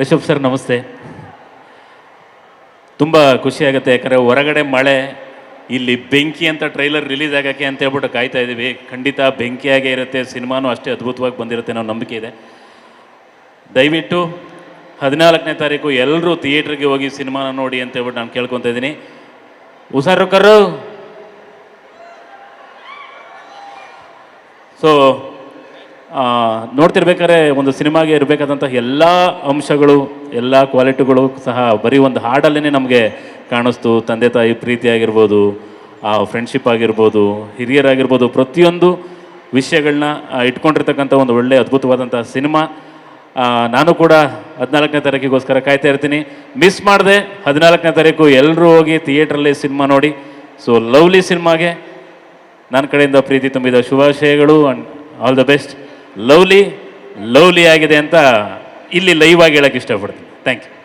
Rishabh sir ನಮಸ್ತೆ. ತುಂಬ ಖುಷಿಯಾಗುತ್ತೆ ಯಾಕಂದರೆ ಹೊರಗಡೆ ಮಳೆ, ಇಲ್ಲಿ ಬೆಂಕಿ ಅಂತ ಟ್ರೈಲರ್ ರಿಲೀಸ್ ಆಗೋಕ್ಕೆ ಅಂತ ಹೇಳ್ಬಿಟ್ಟು ಕಾಯ್ತಾ ಇದ್ದೀವಿ ಖಂಡಿತ ಬೆಂಕಿಯಾಗೇ ಇರುತ್ತೆ, ಸಿನಿಮಾನೂ ಅಷ್ಟೇ ಅದ್ಭುತವಾಗಿ ಬಂದಿರುತ್ತೆ ಅನ್ನೋ ನಂಬಿಕೆ ಇದೆ. ದಯವಿಟ್ಟು ಹದಿನಾಲ್ಕನೇ ತಾರೀಕು ಎಲ್ಲರೂ ಥಿಯೇಟ್ರಿಗೆ ಹೋಗಿ ಸಿನಿಮಾನ ನೋಡಿ ಅಂತ ಹೇಳ್ಬಿಟ್ಟು ನಾನು ಕೇಳ್ಕೊತಾ ಇದ್ದೀನಿ ಹುಷಾರು ಕರು ಸೊ ನೋಡ್ತಿರ್ಬೇಕಾದ್ರೆ ಒಂದು ಸಿನಿಮಾಗೆ ಇರಬೇಕಾದಂಥ ಎಲ್ಲ ಅಂಶಗಳು, ಎಲ್ಲ ಕ್ವಾಲಿಟಿಗಳು ಸಹ ಬರೀ ಒಂದು ಹಾಡಲ್ಲೇ ನಮಗೆ ಕಾಣಿಸ್ತು. ತಂದೆ, ತಾಯಿ ಪ್ರೀತಿ ಆಗಿರ್ಬೋದು ಆ ಫ್ರೆಂಡ್ಶಿಪ್ ಆಗಿರ್ಬೋದು, ಹಿರಿಯರಾಗಿರ್ಬೋದು, ಪ್ರತಿಯೊಂದು ವಿಷಯಗಳನ್ನ ಇಟ್ಕೊಂಡಿರ್ತಕ್ಕಂಥ ಒಂದು ಒಳ್ಳೆಯ ಅದ್ಭುತವಾದಂಥ ಸಿನಿಮಾ. ನಾನು ಕೂಡ ಹದಿನಾಲ್ಕನೇ ತಾರೀಕಿಗೋಸ್ಕರ ಕಾಯ್ತಾ ಇರ್ತೀನಿ. ಮಿಸ್ ಮಾಡಿದೆ ಹದಿನಾಲ್ಕನೇ ತಾರೀಕು ಎಲ್ಲರೂ ಹೋಗಿ ಥಿಯೇಟ್ರಲ್ಲಿ ಸಿನಿಮಾ ನೋಡಿ. ಸೊ ಲವ್ಲಿ ಸಿನಿಮಾಗೆ. ನನ್ನ ಕಡೆಯಿಂದ ಪ್ರೀತಿ ತುಂಬಿದ ಶುಭಾಶಯಗಳು and all the best lovely lovely ಆಗಿದೆ ಅಂತ ಇಲ್ಲಿ ಲೈವ್ ಆಗಿ ಹೇಳಕ್ಕೆ ಇಷ್ಟಪಡ್ತೀನಿ. Thank you